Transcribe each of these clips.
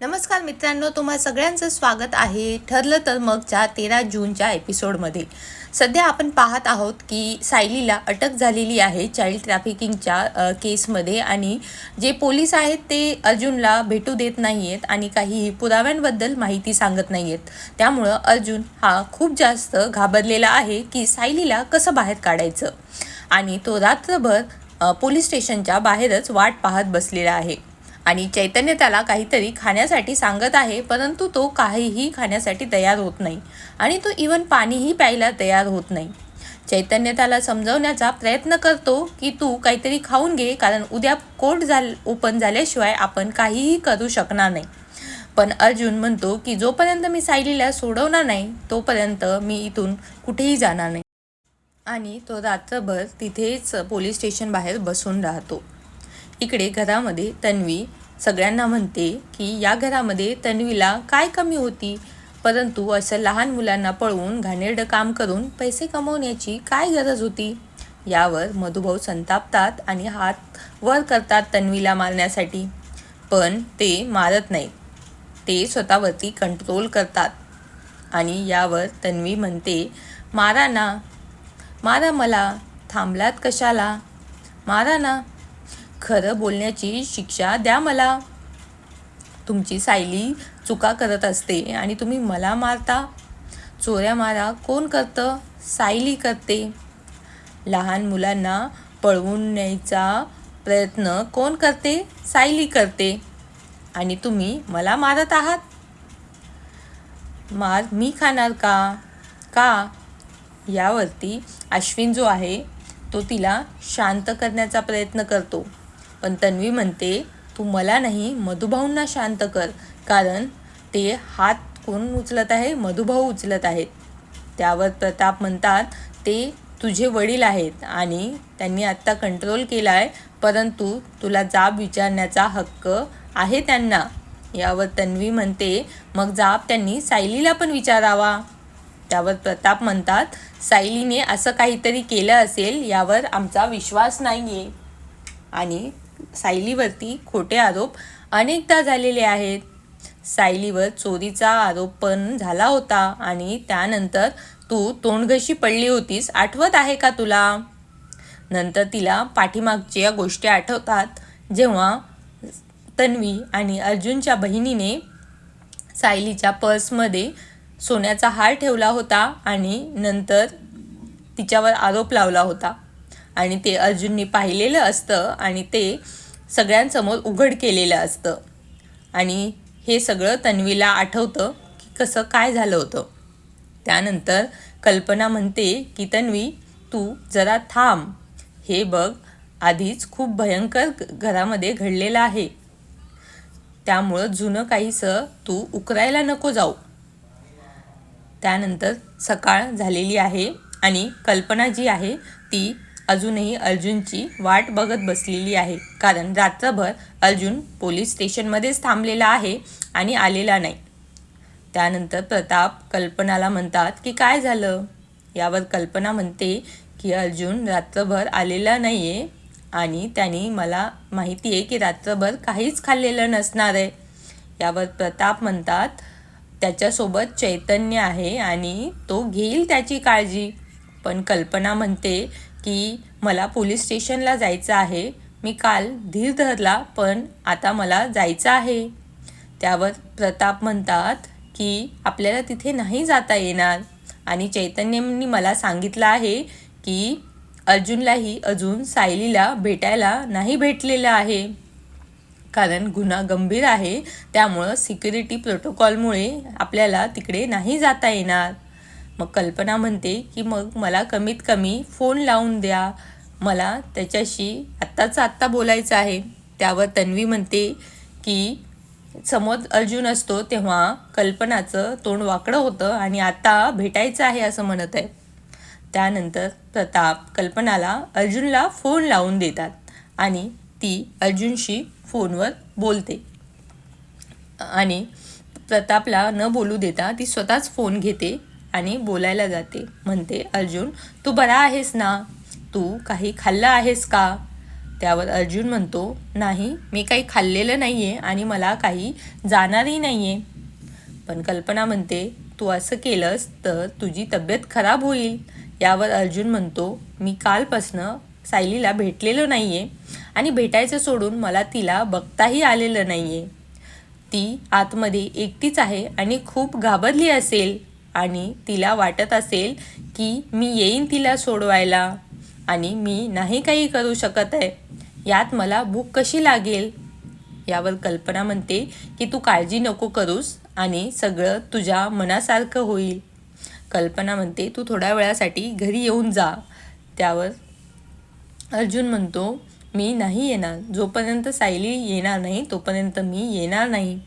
नमस्कार मित्रांनो तुम्हा सगळ्यांचं स्वागत आहे. ठरलं तर मगच्या तेरा जूनच्या एपिसोडमध्ये सध्या आपण पाहत आहोत की सायलीला अटक झालेली आहे चाइल्ड ट्रॅफिकिंगच्या केसमध्ये आणि जे पोलीस आहेत ते अर्जुनला भेटू देत नाही आहेत आणि काही पुराव्यांबद्दल माहिती सांगत नाही आहेत त्यामुळं अर्जुन हा खूप जास्त घाबरलेला आहे की सायलीला कसं बाहेर काढायचं. आणि तो रात्रभर पोलीस स्टेशनच्या बाहेरच वाट पाहत बसलेला आहे. आणि चैतन्य त्याला काहीतरी खाण्यासाठी सांगत आहे परंतु तो काहीही खाण्यासाठी तयार होत नाही आणि तो इवन पाणीही प्यायला तयार होत नाही. चैतन्य त्याला समजवण्याचा प्रयत्न करतो की तू काहीतरी खाऊन घे कारण उद्या कोर्ट झाल ओपन झाल्याशिवाय आपण काहीही करू शकणार नाही. पण अर्जुन म्हणतो की जोपर्यंत मी सायलीला सोडवणार नाही तोपर्यंत मी इथून कुठेही जाणार नाही. आणि तो रात्रभर तिथेच पोलीस स्टेशन बाहेर बसून राहतो. इकडे घरामध्ये तन्वी सगळ्यांना म्हणते की या घरामध्ये तन्वीला काय कमी होती? परंतु असं लहान मुलांना पळवून घाणेरडं काम करून पैसे कमवण्याची काय गरज होती? यावर मधुभाऊ संतापतात आणि हात वर करतात तन्वीला मारण्यासाठी. पण ते मारत नाही ते स्वतःवरती कंट्रोल करतात. आणि यावर तन्वी म्हणते मारा ना. मारा मला. थांबलात कशाला? मारा ना. खरं बोलण्याची शिक्षा द्या मला. तुमची सायली चुका करत असते आणि तुम्ही मला मारता. चोऱ्या मारा कोण करतं? सायली करते. लहान मुलांना पळवून न्यायचा प्रयत्न कोण करते? सायली करते. आणि तुम्ही मला मारत आहात. मार मी खाणार का? का? यावरती अश्विन जो आहे तो तिला शांत करण्याचा प्रयत्न करतो. पण तन्वी म्हणते तू मला नाही मधुभाऊंना शांत कर कारण ते हात कोण उचलत आहे? मधुभाऊ उचलत आहेत. त्यावर प्रताप म्हणतात ते तुझे वडील आहेत आणि त्यांनी आत्ता कंट्रोल केला आहे परंतु तुला जाब विचारण्याचा हक्क आहे त्यांना. यावर तन्वी म्हणते मग जाब त्यांनी सायलीला पण विचारावा. त्यावर प्रताप म्हणतात सायलीने असं काहीतरी केलं असेल यावर आमचा विश्वास नाही आहे आणि सायलीवरती खोटे आरोप अनेकदा झालेले आहेत. सायलीवर चोरीचा आरोप पण झाला होता आणि त्यानंतर तू तोंडघशी पडली होतीस. आठवत आहे का तुला? नंतर तिला पाठीमागच्या गोष्टी आठवतात. जेव्हा तन्वी आणि अर्जुनच्या बहिणीने सायलीच्या पर्समध्ये सोन्याचा हार ठेवला होता आणि नंतर तिच्यावर आरोप लावला होता. आणि ते अर्जुननी पाहिलेलं असतं आणि ते सगळ्यांसमोर उघड केलेलं असतं. आणि हे सगळं तन्वीला आठवतं की कसं काय झालं होतं. त्यानंतर कल्पना म्हणते की तन्वी तू जरा थांब. हे बघ आधीच खूप भयंकर घरामध्ये घडलेलं आहे. त्यामुळं जुनं काहीसं तू उकरायला नको जाऊ. त्यानंतर सकाळ झालेली आहे आणि कल्पना जी आहे ती अजूनही अर्जुनची वाट बघत बसलेली आहे. कारण रात्रभर अर्जुन पोलीस स्टेशनमध्येच थांबलेला आहे आणि आलेला नाही. त्यानंतर प्रताप कल्पनाला म्हणतात की काय झालं? यावर कल्पना म्हणते की अर्जुन रात्रभर आलेला नाही आहे आणि त्यांनी मला माहिती आहे की रात्रभर काहीच खाल्लेलं नसणार आहे. यावर प्रताप म्हणतात त्याच्यासोबत चैतन्य आहे आणि तो घेईल त्याची काळजी. पण कल्पना म्हणते की मला पोलीस स्टेशनला जायचं आहे. मी काल धीर धरला पण आता मला जायचं आहे. त्यावर प्रताप म्हणतात की आपल्याला तिथे नाही जाता येणार. आणि चैतन्यनी मला सांगितलं आहे की अर्जुनलाही अजून सायलीला भेटायला नाही भेटलेलं आहे. कारण गुन्हा गंभीर आहे त्यामुळं सिक्युरिटी प्रोटोकॉलमुळे आपल्याला तिकडे नाही जाता येणार. मग कल्पना म्हणते की मग मला कमीत कमी फोन लावून द्या. मला त्याच्याशी आत्ताचं आत्ता बोलायचं आहे. त्यावर तन्वी म्हणते की समोर अर्जुन असतो तेव्हा कल्पनाचं तोंड वाकडं होतं आणि आता भेटायचं आहे असं म्हणत आहे. त्यानंतर प्रताप कल्पनाला अर्जुनला फोन लावून देतात आणि ती अर्जुनशी फोनवर बोलते. आणि प्रतापला न बोलू देता ती स्वतःच फोन घेते. आणि बोलायला जाते. म्हणते अर्जुन तू बरा आहेस ना? तू काही खाल्लं आहेस का? त्यावर अर्जुन म्हणतो नाही मी काही खाल्लेलं नाही आहे आणि मला काही जाणारही नाही आहे पण कल्पना म्हणते तू असं केलंस तर तुझी तब्येत खराब होईल. यावर अर्जुन म्हणतो मी कालपासनं सायलीला भेटलेलो नाही आहे आणि भेटायचं सोडून मला तिला बघताही आलेलं नाही आहे ती आतमध्ये एकटीच आहे आणि खूप घाबरली असेल. आणि तिला वाटत असेल की मी येईन तिला सोडवायला. आणि मी नाही काही करू शकत आहे. यात मला भूक कशी लागेल? यावर कल्पना म्हणते की तू काळजी नको करूस आणि सगळं तुझ्या मनासारखं होईल. कल्पना म्हणते तू थोड्या वेळासाठी घरी येऊन जा. त्यावर अर्जुन म्हणतो मी नाही येणार. जोपर्यंत सायली येणार नाही तोपर्यंत मी येणार नाही.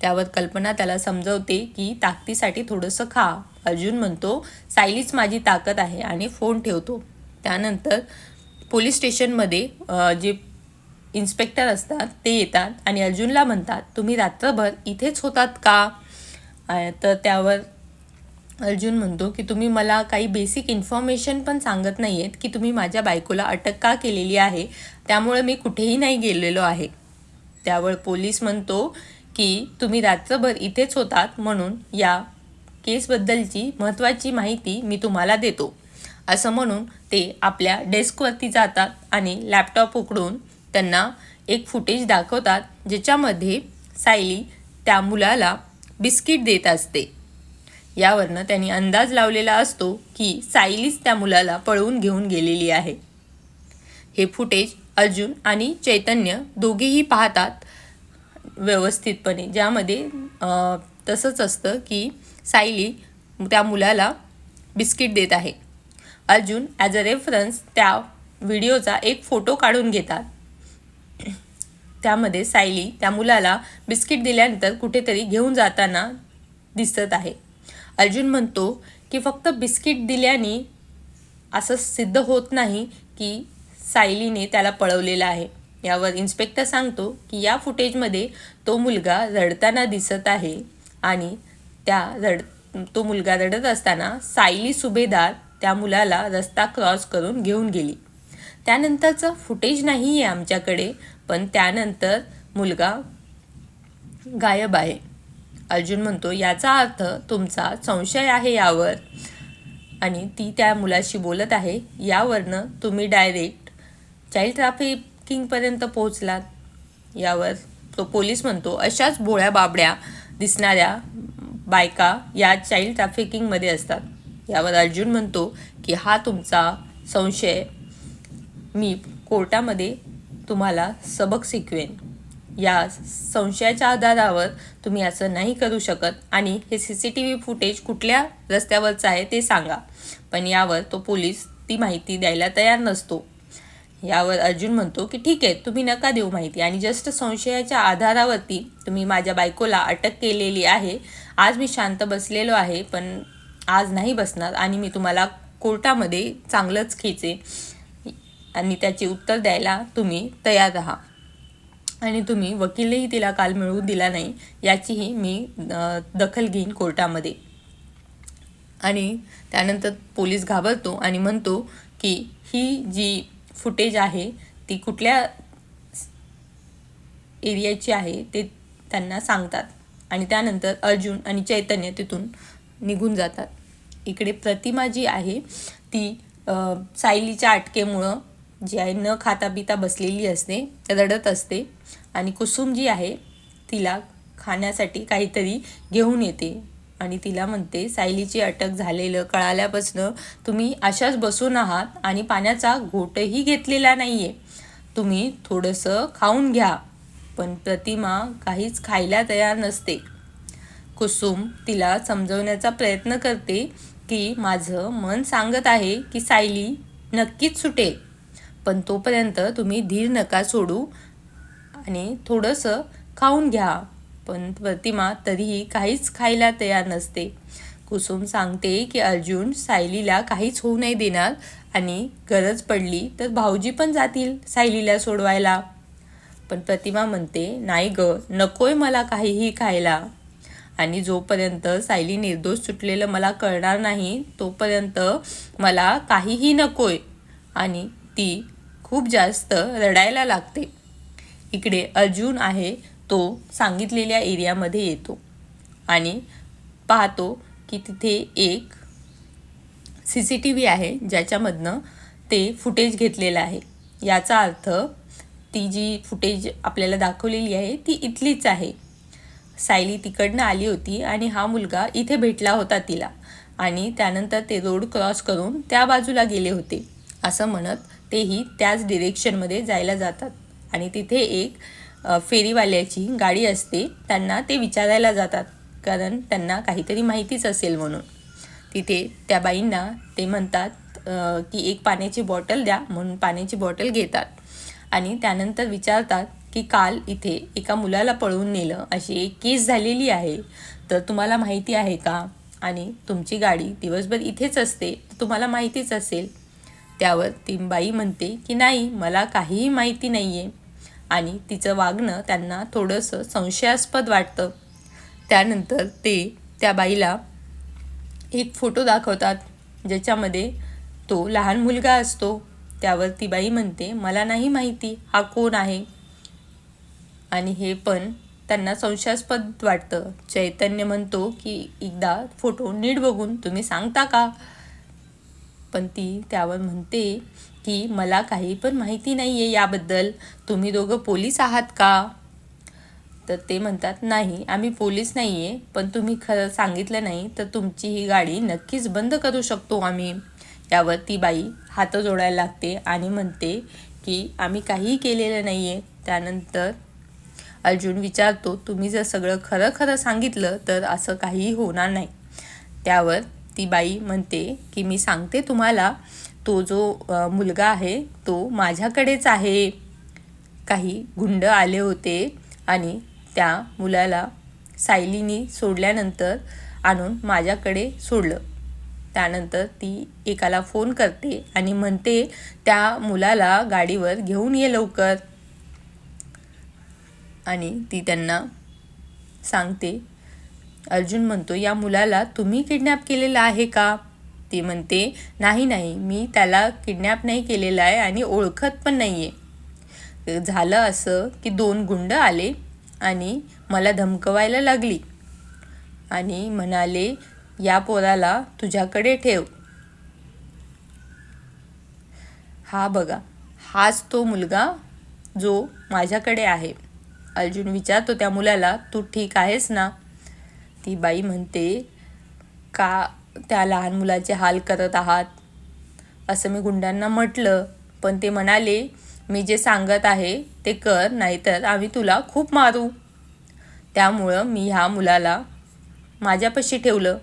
त्यावर कल्पना त्याला समजवते की ताकदीसाठी थोडंसं खा. अर्जुन म्हणतो सायलीच माझी ताकद आहे आणि फोन ठेवतो. त्यानंतर पोलीस स्टेशनमध्ये जे इन्स्पेक्टर असतात ते येतात आणि अर्जुनला म्हणतात तुम्ही रात्रभर इथेच होतात का? तर त्यावर अर्जुन म्हणतो की तुम्ही मला काही बेसिक इन्फॉर्मेशन पण सांगत नाही आहेत की तुम्ही माझ्या बायकोला अटक का केलेली आहे? त्यामुळे मी कुठेही नाही गेलेलो आहे. त्यावर पोलीस म्हणतो की तुम्ही रात्रभर इथेच होतात म्हणून या केसबद्दलची महत्त्वाची माहिती मी तुम्हाला देतो. असं म्हणून ते आपल्या डेस्कवरती जातात आणि लॅपटॉप उकडून त्यांना एक फुटेज दाखवतात ज्याच्यामध्ये सायली त्या मुलाला बिस्किट देत असते. यावरनं त्यांनी अंदाज लावलेला असतो की सायलीच त्या मुलाला पळवून घेऊन गेलेली आहे. हे फुटेज अर्जुन आणि चैतन्य दोघेही पाहतात व्यवस्थितपणे ज्यामध्ये तसंच असतं की सायली त्या मुलाला बिस्किट देत आहे. अर्जुन ॲज अ रेफरन्स त्या व्हिडिओचा एक फोटो काढून घेतात. त्यामध्ये सायली त्या मुलाला बिस्किट दिल्यानंतर कुठेतरी घेऊन जाताना दिसत आहे. अर्जुन म्हणतो की फक्त बिस्किट दिल्याने असं सिद्ध होत नाही की सायलीने त्याला पळवलेलं आहे. यावर इन्स्पेक्टर सांगतो की या फुटेजमध्ये तो मुलगा रडताना दिसत आहे आणि त्या रड तो मुलगा रडत असताना सायली सुभेदार त्या मुलाला रस्ता क्रॉस करून घेऊन गेली. त्यानंतरचं फुटेज नाही आहे आमच्याकडे पण त्यानंतर मुलगा गायब आहे. अर्जुन म्हणतो याचा अर्थ तुमचा संशय आहे यावर. आणि ती त्या मुलाशी बोलत आहे यावरनं तुम्ही डायरेक्ट चाइल्ड किंगपर्यंत पोहोचलात यावर. तो पोलीस म्हणतो अशाच भोळ्या बाबड्या दिसणाऱ्या बायका या चाइल्ड ट्रॅफिकिंगमध्ये असतात. यावर अर्जुन म्हणतो की हा तुमचा संशय. मी कोर्टामध्ये तुम्हाला सबक शिकवेन. या संशयाच्या आधारावर तुम्ही असं नाही करू शकत आणि हे C C T V footage कुठल्या रस्त्यावरचं आहे ते सांगा. पण यावर तो पोलीस ती माहिती द्यायला तयार नसतो. यावर अर्जुन म्हणतो की ठीक आहे तुम्ही नका देऊ माहिती. आणि जस्ट संशयाच्या आधारावरती तुम्ही माझ्या बायकोला अटक केलेली आहे. आज मी शांत बसलेलो आहे पण आज नाही बसणार आणि मी तुम्हाला कोर्टामध्ये चांगलंच खेचे. आणि त्याचे उत्तर द्यायला तुम्ही तयार राहा. आणि तुम्ही वकीलही तिला काल मिळवू दिला नाही याचीही मी दखल घेईन कोर्टामध्ये. आणि त्यानंतर पोलीस घाबरतो आणि म्हणतो की ही जी फुटेज आहे ती कुठल्या एरियाची आहे ते त्यांना सांगतात. आणि त्यानंतर अर्जुन आणि चैतन्य तिथून निघून जातात. इकडे प्रतिमा जी आहे ती सायलीच्या अटकेमुळं जी आहे न खाता पिता बसलेली असते रडत असते. आणि कुसुम जी आहे तिला खाण्यासाठी काहीतरी घेऊन येते. आणि तिला म्हणते सायलीची अटक झालेलं कळाल्यापासनं तुम्ही अशाच बसून आहात आणि पाण्याचा घोटही घेतलेला नाही आहे तुम्ही थोडंसं खाऊन घ्या पण प्रतिमा काहीच खायला तयार नसते. कुसुम तिला समजवण्याचा प्रयत्न करते की माझं मन सांगत आहे की सायली नक्कीच सुटेल पण तोपर्यंत तुम्ही धीर नका सोडू आणि थोडंसं खाऊन घ्या. पण प्रतिमा तरीही काहीच खायला तयार नसते. कुसुम सांगते की अर्जुन सायलीला काहीच होऊ नाही देणार आणि गरज पडली तर भाऊजी पण जातील सायलीला सोडवायला. पण प्रतिमा म्हणते नाही ग नकोय मला काहीही खायला. आणि जोपर्यंत सायली निर्दोष सुटलेलं मला कळणार नाही तोपर्यंत मला काहीही नकोय आणि ती खूप जास्त रडायला लागते. इकडे अर्जुन आहे तो सांगितलेल्या एरियामध्ये येतो आणि पाहतो की तिथे एक सी सी टी व्ही आहे ज्याच्यामधनं ते फुटेज घेतलेलं आहे. याचा अर्थ ती जी फुटेज आपल्याला दाखवलेली आहे ती इथलीच आहे. सायली तिकडनं आली होती आणि हा मुलगा इथे भेटला होता तिला आणि त्यानंतर ते रोड क्रॉस करून त्या बाजूला गेले होते. असं म्हणत तेही त्याच डिरेक्शनमध्ये जायला जातात आणि तिथे एक फेरीवाल्याची गाडी असते त्यांना ते विचारायला जातात कारण त्यांना काहीतरी माहितीच असेल म्हणून. तिथे त्या बाईंना ते म्हणतात की एक पाण्याची बॉटल द्या म्हणून पाण्याची बॉटल घेतात. आणि त्यानंतर विचारतात की काल इथे एका मुलाला पळवून नेलं अशी एक केस झालेली आहे. तर तुम्हाला माहिती आहे का? आणि तुमची गाडी दिवसभर इथेच असते तर तुम्हाला माहितीच असेल. त्यावर ती बाई म्हणते की नाही मला काहीही माहिती नाही आहे आणि तिचं वागणं त्यांना थोडंसं संशयास्पद वाटतं. त्यानंतर ते त्या बाईला एक फोटो दाखवतात ज्याच्यामध्ये तो लहान मुलगा असतो. त्यावर ती बाई म्हणते मला नाही माहिती हा कोण आहे. आणि हे पण त्यांना संशयास्पद वाटतं. चैतन्य म्हणतो की एकदा फोटो नीट बघून तुम्ही सांगता का? पण ती त्यावर म्हणते की मला काही पण माहिती नाही आहे याबद्दल. तुम्ही दोघं पोलीस आहात का? तर ते म्हणतात नाही आम्ही पोलीस नाही आहे पण तुम्ही खरं सांगितलं नाही तर तुमची ही गाडी नक्कीच बंद करू शकतो आम्ही. यावर ती बाई हात जोडायला लागते आणि म्हणते की आम्ही काहीही केलेलं नाही आहे त्यानंतर अर्जुन विचारतो तुम्ही जर सगळं खरं खरं सांगितलं तर असं काहीही होणार नाही. त्यावर ती बाई म्हणते की मी सांगते तुम्हाला तो जो मुलगा आहे तो माझ्याकडेच आहे. काही गुंड आले होते आणि त्या मुलाला सायलीनी सोडल्यानंतर आणून माझ्याकडे सोडलं. त्यानंतर ती एकाला फोन करते आणि म्हणते त्या मुलाला गाडीवर घेऊन ये लवकर. आणि ती त्यांना सांगते अर्जुन म्हणतो या मुलाला तुम्ही किडनॅप केलेला आहे का? ती म्हणते नाही नाही मी त्याला किडनॅप नाही केलेला आहे आणि ओळखत पण नाही आहे झालं असं की दोन गुंड आले आणि मला धमकवायला लागली आणि म्हणाले या पोराला तुझ्याकडे ठेव. हा बघा हाच तो मुलगा जो माझ्याकडे आहे. अर्जुन विचारतो त्या मुलाला तू ठीक आहेस ना? ती बाई म्हणते का त्या लहान मुलाचे हाल करत आहात. असं मी गुंडांना म्हटलं पण ते म्हणाले मी जे सांगत आहे ते कर नाहीतर आम्ही तुला खूप मारू. त्यामुळं मी ह्या मुलाला माझ्यापाशी ठेवलं.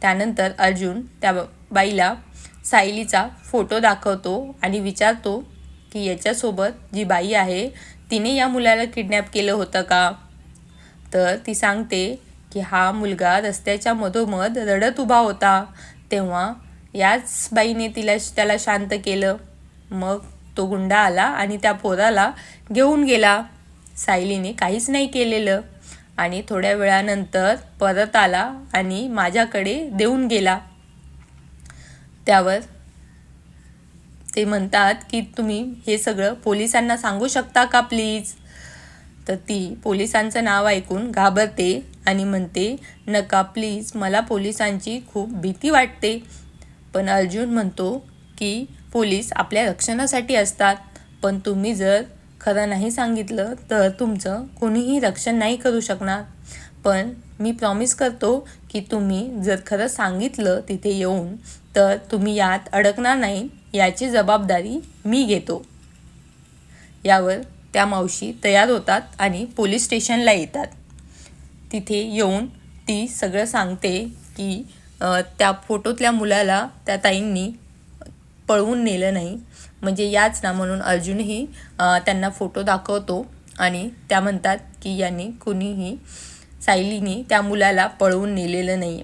त्यानंतर अर्जुन त्या बाईला सायलीचा फोटो दाखवतो आणि विचारतो की याच्यासोबत जी बाई आहे तिने या मुलाला किडनॅप केलं होतं का? तर ती सांगते की हा मुलगा रस्त्याच्या मधोमध रडत उभा होता. तेव्हा याच बाईने तिला त्याला शांत केलं. मग तो गुंडा आला आणि त्या पोराला घेऊन गेला. सायलीने काहीच नाही केलेलं. आणि थोड्या वेळानंतर परत आला आणि माझ्याकडे देऊन गेला. त्यावर ते म्हणतात की तुम्ही हे सगळं पोलिसांना सांगू शकता का प्लीज? तर ती पोलिसांचं नाव ऐकून घाबरते आणि म्हणते नका प्लीज मला पोलिसांची खूप भीती वाटते. पण अर्जुन म्हणतो की पोलीस आपल्या रक्षणासाठी असतात पण तुम्ही जर खरं नाही सांगितलं तर तुमचं कोणीही रक्षण नाही करू शकणार. पण मी प्रॉमिस करतो की तुम्ही जर खरं सांगितलं तिथे येऊन तर तुम्ही यात अडकणार नाही याची जबाबदारी मी घेतो. यावर त्या मावशी तयार होतात आणि पोलीस स्टेशनला येतात. तिथे येऊन ती सगळं सांगते की त्या फोटोतल्या मुलाला त्या ताईंनी पळवून नेलं नाही. म्हणजे याच ना म्हणून अर्जुनही त्यांना फोटो दाखवतो आणि त्या म्हणतात की यांनी कुणीही सायलीनी त्या मुलाला पळवून नेलेलं नाही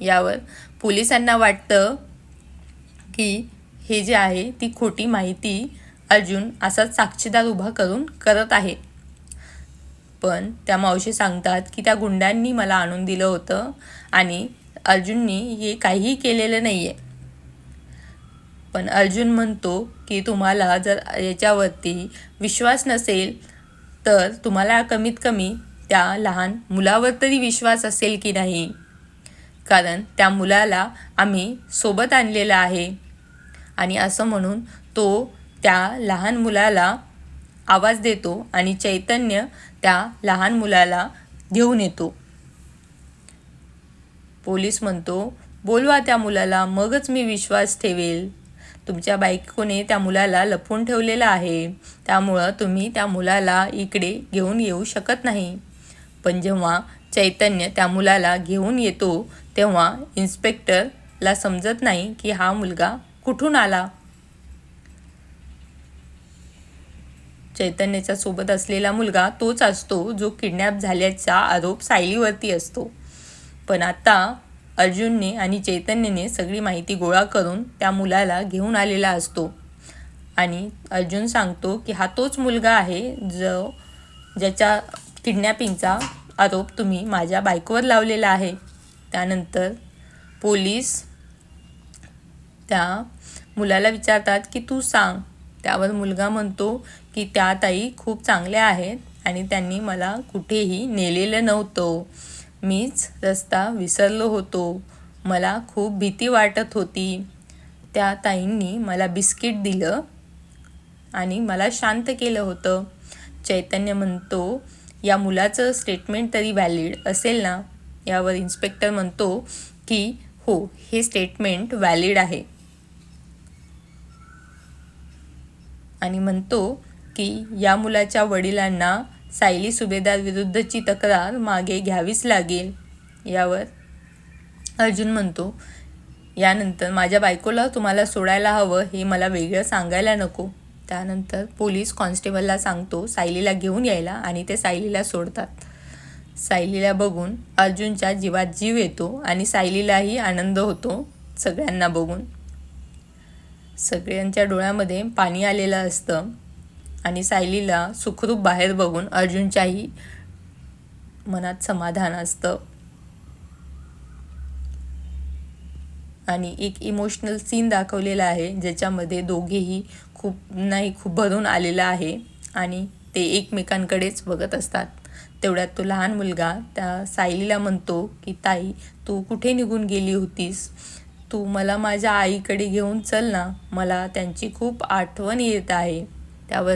यावर पोलिसांना वाटतं की हे जे आहे ती खोटी माहिती अर्जुन असाच साक्षीदार उभा करून करत आहे. पण त्या मावशी सांगतात की त्या गुंडांनी मला आणून दिलं होतं आणि अर्जुननी हे काहीही केलेलं नाही आहे पण अर्जुन म्हणतो की तुम्हाला जर याच्यावरती विश्वास नसेल तर तुम्हाला कमीत कमी त्या लहान मुलावर तरी विश्वास असेल की नाही. कारण त्या मुलाला आम्ही सोबत आणलेलं आहे. आणि असं म्हणून तो त्या लहान मुलाला आवाज देतो आणि चैतन्य त्या लहान मुलाला घेऊन येतो. पोलीस म्हणतो बोलवा त्या मुलाला मगच मी विश्वास ठेवेल. तुमच्या बायकोने त्या मुलाला लपवून ठेवलेलं आहे. त्यामुळं तुम्ही त्या मुलाला इकडे घेऊन येऊ शकत नाही. पण जेव्हा चैतन्य त्या मुलाला घेऊन येतो तेव्हा इन्स्पेक्टरला समजत नाही की हा मुलगा कुठून आला. चैतन्याच्या सोबत असलेला मुलगा तोच असतो जो किडनॅप झाल्याचा आरोप सायलीवरती असतो. पण आता अर्जुनने आणि चैतन्यने सगळी माहिती गोळा करून त्या मुलाला घेऊन आलेला असतो. आणि अर्जुन सांगतो की हा तोच मुलगा आहे जो ज्याच्या किडनॅपिंगचा आरोप तुम्ही माझ्या बायकोवर लावलेला आहे. त्यानंतर पोलीस त्या मुलाला विचारतात की तू सांग. त्यावर मुलगा म्हणतो की त्या ताई खूप चांगल्या आहेत आणि त्यांनी मला कुठेही नेलेलं नव्हतं. मीच रस्ता विसरलो होतो. मला खूप भीती वाटत होती. त्या ताईंनी मला बिस्किट दिलं आणि मला शांत केलं होतं. चैतन्य म्हणतो या मुलाचं स्टेटमेंट तरी व्हॅलिड असेल ना? यावर इन्स्पेक्टर म्हणतो की हो हे स्टेटमेंट व्हॅलिड आहे. आणि म्हणतो की या मुलाच्या वडिलांना सायली सुभेदार विरुद्धची तक्रार मागे घ्यावीच लागेल. यावर अर्जुन म्हणतो यानंतर माझ्या बायकोला तुम्हाला सोडायला हवं हे मला वेगळं सांगायला नको. त्यानंतर पोलीस कॉन्स्टेबलला सांगतो सायलीला घेऊन यायला आणि ते सायलीला सोडतात. सायलीला बघून अर्जुनच्या जीवात जीव येतो आणि सायलीलाही आनंद होतो सगळ्यांना बघून. सगळ्यांच्या डोळ्यामध्ये पाणी आलेलं असतं. आणि सायलीला सुखरूप बाहेर बघून अर्जुनच्याही मनात समाधान असतं. आणि एक इमोशनल सीन दाखवलेला आहे ज्याच्यामध्ये दोघेही खूप नाही खूप भरून आलेला आहे आणि ते एकमेकांकडेच बघत असतात. तेवढ्यात तो लहान मुलगा त्या सायलीला म्हणतो की ताई तू कुठे निघून गेली होतीस? तू मला माझ्या आईकडे घेऊन चल ना मला त्यांची खूप आठवण येत आहे. त्यावर